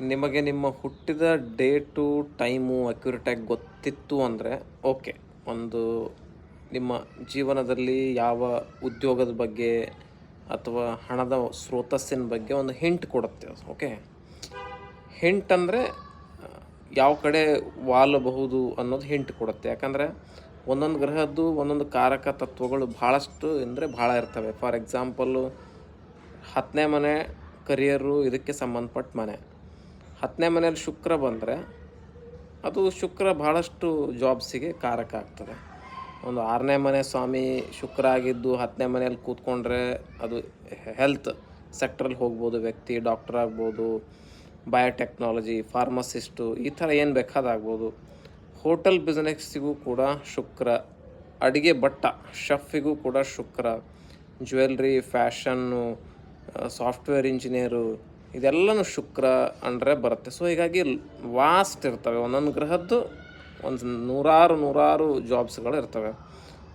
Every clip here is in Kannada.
ನಿಮಗೆ ನಿಮ್ಮ ಹುಟ್ಟಿದ ಡೇಟು, ಟೈಮು ಅಕ್ಯುರೇಟಾಗಿ ಗೊತ್ತಿತ್ತು ಅಂದರೆ ಓಕೆ. ಒಂದು ನಿಮ್ಮ ಜೀವನದಲ್ಲಿ ಯಾವ ಉದ್ಯೋಗದ ಬಗ್ಗೆ ಅಥವಾ ಹಣದ ಸ್ರೋತಸ್ಸಿನ ಬಗ್ಗೆ ಒಂದು ಹಿಂಟ್ ಕೊಡುತ್ತೆ, ಓಕೆ? ಹಿಂಟ್ ಅಂದರೆ ಯಾವ ಕಡೆ ವಾಲಬಹುದು ಅನ್ನೋದು ಹಿಂಟ್ ಕೊಡುತ್ತೆ. ಯಾಕಂದರೆ ಒಂದೊಂದು ಗ್ರಹದ್ದು ಒಂದೊಂದು ಕಾರಕ ತತ್ವಗಳು ಭಾಳಷ್ಟು ಅಂದರೆ ಭಾಳ ಇರ್ತವೆ. ಫಾರ್ ಎಕ್ಸಾಂಪಲ್ಲು ಹತ್ತನೇ ಮನೆ ಕರಿಯರು ಇದಕ್ಕೆ ಸಂಬಂಧಪಟ್ಟ ಮನೆ. ಹತ್ತನೇ ಮನೇಲಿ ಶುಕ್ರ ಬಂದರೆ ಅದು ಶುಕ್ರ ಭಾಳಷ್ಟು ಜಾಬ್ಸಿಗೆ ಕಾರಕ ಆಗ್ತದೆ. ಒಂದು ಆರನೇ ಮನೆ ಸ್ವಾಮಿ ಶುಕ್ರ ಆಗಿದ್ದು ಹತ್ತನೇ ಮನೆಯಲ್ಲಿ ಕೂತ್ಕೊಂಡ್ರೆ ಅದು ಹೆಲ್ತ್ ಸೆಕ್ಟ್ರಲ್ಲಿ ಹೋಗ್ಬೋದು, ವ್ಯಕ್ತಿ ಡಾಕ್ಟರ್ ಆಗ್ಬೋದು ಬಯೋಟೆಕ್ನಾಲಜಿ ಫಾರ್ಮಸಿಸ್ಟು ಈ ಥರ ಏನು ಬೇಕಾದಾಗ್ಬೋದು. ಹೋಟೆಲ್ ಬಿಸ್ನೆಸ್ಸಿಗೂ ಕೂಡ ಶುಕ್ರ, ಅಡುಗೆ ಬಟ್ಟ ಶೆಫಿಗೂ ಕೂಡ Shukra jewellery fashion software engineer ಇದೆಲ್ಲನೂ ಶುಕ್ರ ಅಂದರೆ ಬರುತ್ತೆ. ಸೊ ಹೀಗಾಗಿ ವಾಸ್ಟ್ ಇರ್ತವೆ. ಒಂದೊಂದು ಗ್ರಹದ್ದು ಒಂದು ನೂರಾರು ನೂರಾರು ಜಾಬ್ಸ್ಗಳು ಇರ್ತವೆ.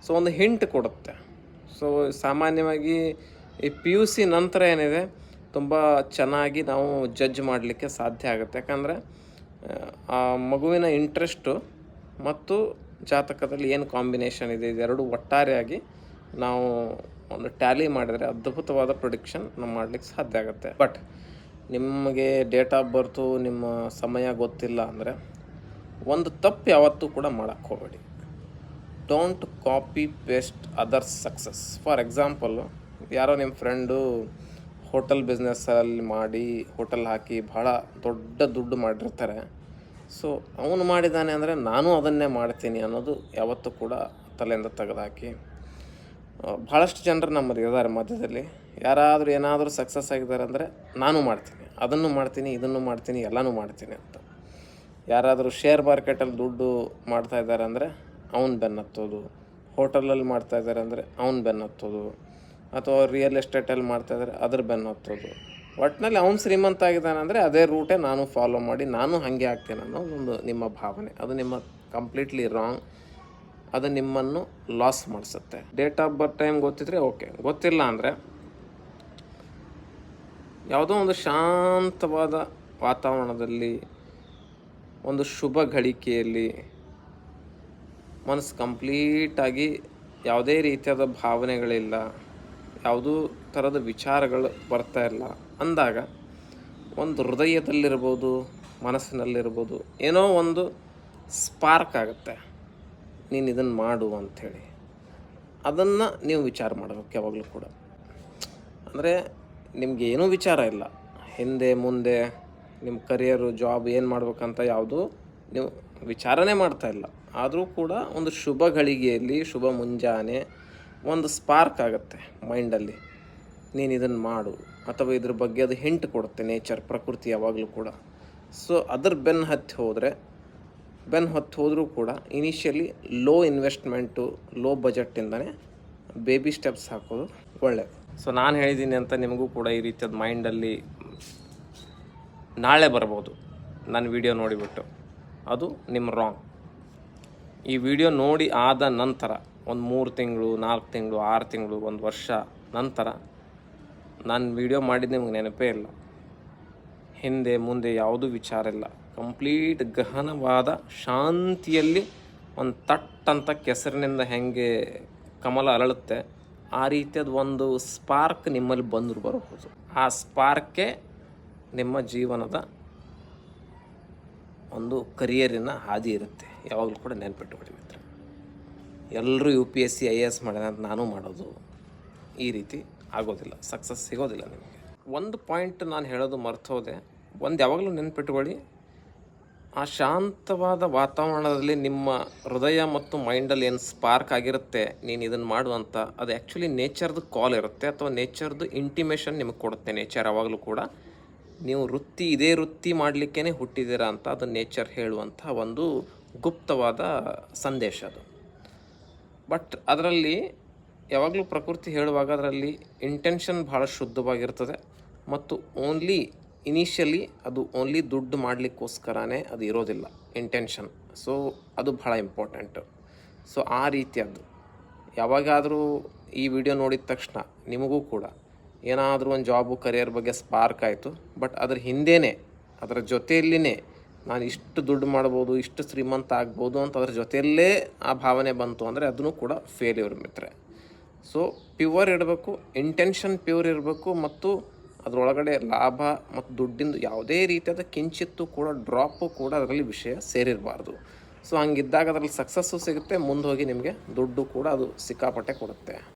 ಸೊ ಒಂದು ಹಿಂಟ್ ಕೊಡುತ್ತೆ. ಸೊ ಸಾಮಾನ್ಯವಾಗಿ ಈ ಪಿ ಯು ಸಿ ನಂತರ ಏನಿದೆ, ತುಂಬ ಚೆನ್ನಾಗಿ ನಾವು ಜಡ್ಜ್ ಮಾಡಲಿಕ್ಕೆ ಸಾಧ್ಯ ಆಗುತ್ತೆ. ಯಾಕಂದರೆ, ಆ ಮಗುವಿನ ಇಂಟ್ರೆಸ್ಟು ಮತ್ತು ಜಾತಕದಲ್ಲಿ ಏನು ಕಾಂಬಿನೇಷನ್ ಇದೆ, ಇದೆರಡು ಒಟ್ಟಾರೆಯಾಗಿ ನಾವು ಒಂದು ಟ್ಯಾಲಿ ಮಾಡಿದರೆ ಅದ್ಭುತವಾದ ಪ್ರೊಡಿಕ್ಷನ್ ನಾವು ಮಾಡಲಿಕ್ಕೆ ಸಾಧ್ಯ ಆಗುತ್ತೆ. ಬಟ್ ನಿಮಗೆ ಡೇಟ್ ಆಫ್ ಬರ್ತು ನಿಮ್ಮ ಸಮಯ ಗೊತ್ತಿಲ್ಲ ಅಂದರೆ ಒಂದು ತಪ್ಪು ಯಾವತ್ತೂ ಕೂಡ ಮಾಡೋಕ್ಕೆ ಹೋಗಬೇಡಿ. Don't copy paste others success for example ಯಾರೋ ನಿಮ್ಮ ಫ್ರೆಂಡು ಹೋಟೆಲ್ ಬಿಸ್ನೆಸ್ಸಲ್ಲಿ ಮಾಡಿ ಹೋಟೆಲ್ ಹಾಕಿ ಭಾಳ ದೊಡ್ಡ ದುಡ್ಡು ಮಾಡಿರ್ತಾರೆ. ಸೊ ಅವನು ಮಾಡಿದ್ದಾನೆ ಅಂದರೆ ನಾನು ಅದನ್ನೇ ಮಾಡ್ತೀನಿ ಅನ್ನೋದು ಯಾವತ್ತೂ ಕೂಡ ತಲೆಯಿಂದ ತೆಗೆದುಹಾಕಿ. ಭಾಳಷ್ಟು ಜನರು ನಮ್ಮದು ಇದ್ದಾರೆ ಮಧ್ಯದಲ್ಲಿ. ಯಾರಾದರೂ ಏನಾದರೂ ಸಕ್ಸಸ್ ಆಗಿದ್ದಾರೆ ಅಂದರೆ ನಾನು ಮಾಡ್ತೀನಿ. ಅದನ್ನು ಮಾಡ್ತೀನಿ, ಇದನ್ನು ಮಾಡ್ತೀನಿ, ಎಲ್ಲನೂ ಮಾಡ್ತೀನಿ ಅಂತ. ಯಾರಾದರೂ ಶೇರ್ ಮಾರ್ಕೆಟಲ್ಲಿ ದುಡ್ಡು ಮಾಡ್ತಾ ಇದ್ದಾರೆ ಅಂದರೆ ಅವ್ನು ಬೆನ್ನತ್ತೋದು ಹೋಟೆಲಲ್ಲಿ ಮಾಡ್ತಾ ಇದ್ದಾರೆ ಅಂದರೆ ಅವ್ನು ಬೆನ್ನತ್ತೋದು ಅಥವಾ ರಿಯಲ್ ಎಸ್ಟೇಟಲ್ಲಿ ಮಾಡ್ತಾ ಇದ್ದಾರೆ, ಅದ್ರ ಬೆನ್ನತ್ತೋದು ಒಟ್ಟಿನಲ್ಲಿ ಅವ್ನು ಶ್ರೀಮಂತ ಆಗಿದ್ದಾನೆ ಅಂದರೆ ಅದೇ ರೂಟೇ ನಾನು ಫಾಲೋ ಮಾಡಿ, ನಾನು ಹಾಗೆ ಆಗ್ತೇನೆ ಅನ್ನೋ ಒಂದು ನಿಮ್ಮ ಭಾವನೆ. ಅದು ನಿಮ್ಮ ಕಂಪ್ಲೀಟ್ಲಿ ರಾಂಗ್ ಅದು ನಿಮ್ಮನ್ನು ಲಾಸ್ ಮಾಡಿಸುತ್ತೆ. ಡೇಟ್ ಆಫ್ ಬರ್ತ್ ಟೈಮ್ ಗೊತ್ತಿದ್ರೆ ಓಕೆ ಗೊತ್ತಿಲ್ಲ ಅಂದರೆ ಯಾವುದೋ ಒಂದು ಶಾಂತವಾದ ವಾತಾವರಣದಲ್ಲಿ, ಒಂದು ಶುಭ ಗಳಿಕೆಯಲ್ಲಿ ಮನಸ್ಸು ಕಂಪ್ಲೀಟಾಗಿ ಯಾವುದೇ ರೀತಿಯಾದ ಭಾವನೆಗಳಿಲ್ಲ, ಯಾವುದೂ ಥರದ ವಿಚಾರಗಳು ಬರ್ತಾ ಇಲ್ಲ. ಅಂದಾಗ ಒಂದು ಹೃದಯದಲ್ಲಿರ್ಬೋದು, ಮನಸ್ಸಿನಲ್ಲಿರ್ಬೋದು, ಏನೋ ಒಂದು ಸ್ಪಾರ್ಕ್ ಆಗುತ್ತೆ. ನೀನು ಇದನ್ನು ಮಾಡು ಅಂಥೇಳಿ. ಅದನ್ನು ನೀವು ವಿಚಾರ ಮಾಡಬೇಕು ಯಾವಾಗಲೂ ಕೂಡ. ಅಂದರೆ ನಿಮ್ಗೆ ಏನೂ ವಿಚಾರ ಇಲ್ಲ. ಹಿಂದೆ, ಮುಂದೆ ನಿಮ್ಮ ಕರಿಯರು ಜಾಬ್ ಏನು ಮಾಡ್ಬೇಕಂತ ಯಾವುದು ನೀವು ವಿಚಾರನೇ ಮಾಡ್ತಾ ಇಲ್ಲ. ಆದರೂ ಕೂಡ ಒಂದು ಶುಭ ಗಳಿಗೆಯಲ್ಲಿ, ಶುಭ ಮುಂಜಾನೆ ಒಂದು ಸ್ಪಾರ್ಕ್ ಆಗುತ್ತೆ ಮೈಂಡಲ್ಲಿ ನೀನು ಇದನ್ನು ಮಾಡು ಅಥವಾ ಇದ್ರ ಬಗ್ಗೆ ಅದು ಹಿಂಟ್ ಕೊಡುತ್ತೆ ನೇಚರ್ ಪ್ರಕೃತಿ ಯಾವಾಗಲೂ ಕೂಡ. ಸೊ ಅದ್ರ ಬೆನ್ನು ಹತ್ತಿ ಹೋದರೆ ಬೆನ್ನು ಹೊತ್ತು ಹೋದರೂ ಕೂಡ ಇನಿಷಿಯಲಿ ಲೋ ಇನ್ವೆಸ್ಟ್ಮೆಂಟು ಲೋ ಬಜೆಟ್ಟಿಂದನೇ ಬೇಬಿ ಸ್ಟೆಪ್ಸ್ ಹಾಕೋದು ಒಳ್ಳೆಯದು ಸೊ ನಾನು ಹೇಳಿದ್ದೀನಿ ಅಂತ ನಿಮಗೂ ಕೂಡ ಈ ರೀತಿಯಾದ ಮೈಂಡಲ್ಲಿ ನಾಳೆ ಬರ್ಬೋದು. ನನ್ನ ವಿಡಿಯೋ ನೋಡಿಬಿಟ್ಟು. ಅದು ನಿಮ್ಮ ರಾಂಗ್ ಈ ವಿಡಿಯೋ ನೋಡಿ ಆದ ನಂತರ, ಒಂದು ಮೂರು ತಿಂಗಳು, ನಾಲ್ಕು ತಿಂಗಳು, ಆರು ತಿಂಗಳು, ಒಂದು ವರ್ಷ ನಂತರ ನಾನು ವಿಡಿಯೋ ಮಾಡಿದ್ದು ನಿಮ್ಗೆ ನೆನಪೇ ಇಲ್ಲ. ಹಿಂದೆ, ಮುಂದೆ ಯಾವುದೂ ವಿಚಾರ ಇಲ್ಲ. ಕಂಪ್ಲೀಟ್ ಗಹನವಾದ ಶಾಂತಿಯಲ್ಲಿ ಒಂದು ತಟ್ಟಂತ ಕೆಸರಿನಿಂದ ಹೆಂಗೆ ಕಮಲ ಅರಳುತ್ತೆ ಆ ರೀತಿಯಾದ ಒಂದು ಸ್ಪಾರ್ಕ್ ನಿಮ್ಮಲ್ಲಿ ಬಂದರೂ ಬರಬಹುದು. ಆ ಸ್ಪಾರ್ಕೇ ನಿಮ್ಮ ಜೀವನದ ಒಂದು ಕರಿಯರಿನ ಹಾದಿ ಇರುತ್ತೆ. ಯಾವಾಗಲೂ ಕೂಡ ನೆನಪಿಟ್ಟುಕೊಳ್ಳಿ ಮಿತ್ರ. ಎಲ್ಲರೂ U P S C I A S ಮಾಡಿದ ನಾನು ಮಾಡೋದು ಈ ರೀತಿ ಆಗೋದಿಲ್ಲ. ಸಕ್ಸಸ್ ಸಿಗೋದಿಲ್ಲ ನಿಮಗೆ. ಒಂದು ಪಾಯಿಂಟ್ ನಾನು ಹೇಳೋದು ಮರ್ತೋದೆ. ಒಂದು ಯಾವಾಗಲೂ ನೆನ್ಪಿಟ್ಕೊಳ್ಳಿ. ಆ ಶಾಂತವಾದ ವಾತಾವರಣದಲ್ಲಿ ನಿಮ್ಮ ಹೃದಯ ಮತ್ತು ಮೈಂಡಲ್ಲಿ ಏನು ಸ್ಪಾರ್ಕ್ ಆಗಿರುತ್ತೆ, ನೀನು ಇದನ್ನು ಮಾಡು ಅಂತ, ಅದು ಆ್ಯಕ್ಚುಲಿ ನೇಚರ್ದು ಕಾಲ್ ಇರುತ್ತೆ ಅಥವಾ ನೇಚರ್ದು ಇಂಟಿಮೇಷನ್ ನಿಮಗೆ ಕೊಡುತ್ತೆ ನೇಚರ್ ಯಾವಾಗಲೂ ಕೂಡ. ನೀವು ವೃತ್ತಿ, ಇದೇ ವೃತ್ತಿ ಮಾಡಲಿಕ್ಕೇ ಹುಟ್ಟಿದ್ದೀರಾ ಅಂತ ಅದು ನೇಚರ್ ಹೇಳುವಂಥ ಒಂದು ಗುಪ್ತವಾದ ಸಂದೇಶ ಅದು. ಬಟ್ ಅದರಲ್ಲಿ ಯಾವಾಗಲೂ ಪ್ರಕೃತಿ ಹೇಳುವಾಗ ಅದರಲ್ಲಿ ಇಂಟೆನ್ಷನ್ ಭಾಳ ಶುದ್ಧವಾಗಿರ್ತದೆ ಮತ್ತು ಓನ್ಲಿ ಇನಿಷಿಯಲಿ ಅದು ಓನ್ಲಿ ದುಡ್ಡು ಮಾಡಲಿಕ್ಕೋಸ್ಕರನೇ ಅದು ಇರೋದಿಲ್ಲ ಇಂಟೆನ್ಷನ್ ಸೊ ಅದು ಭಾಳ ಇಂಪಾರ್ಟೆಂಟು ಸೊ ಆ ರೀತಿಯದ್ದು. ಯಾವಾಗಾದರೂ ಈ ವಿಡಿಯೋ ನೋಡಿದ ತಕ್ಷಣ, ನಿಮಗೂ ಕೂಡ, ಏನಾದರೂ ಒಂದು ಜಾಬು ಕರಿಯರ್ ಬಗ್ಗೆ ಸ್ಪಾರ್ಕ್ ಆಯಿತು ಬಟ್ ಅದ್ರ ಹಿಂದೆಯೇ ಅದರ ಜೊತೆಯಲ್ಲಿನೇ ನಾನು ಇಷ್ಟು ದುಡ್ಡು ಮಾಡ್ಬೋದು, ಇಷ್ಟು ಶ್ರೀಮಂತ ಆಗ್ಬೋದು ಅಂತ ಅದ್ರ ಜೊತೆಯಲ್ಲೇ ಆ ಭಾವನೆ ಬಂತು ಅಂದರೆ ಅದನ್ನು ಕೂಡ ಫೇಲ್ಯೂರ್ ಮಿತ್ರೆ ಸೊ ಪ್ಯೂರ್ ಇಡಬೇಕು ಇಂಟೆನ್ಷನ್ ಪ್ಯೂರ್ ಇರಬೇಕು ಮತ್ತು ಅದರೊಳಗಡೆ ಲಾಭ ಮತ್ತು ದುಡ್ಡಿಂದು ಯಾವುದೇ ರೀತಿಯಾದ ಕಿಂಚಿತ್ತು ಕೂಡ, ಡ್ರಾಪು ಕೂಡ ಅದರಲ್ಲಿ ವಿಷಯ ಸೇರಿರಬಾರ್ದು. ಸೊ ಹಂಗಿದ್ದಾಗ ಅದರಲ್ಲಿ ಸಕ್ಸಸ್ಸು ಸಿಗುತ್ತೆ, ಮುಂದೆ ಹೋಗಿ ನಿಮಗೆ ದುಡ್ಡು ಕೂಡ ಅದು ಸಿಕ್ಕಾಪಟ್ಟೆ ಕೊಡುತ್ತೆ.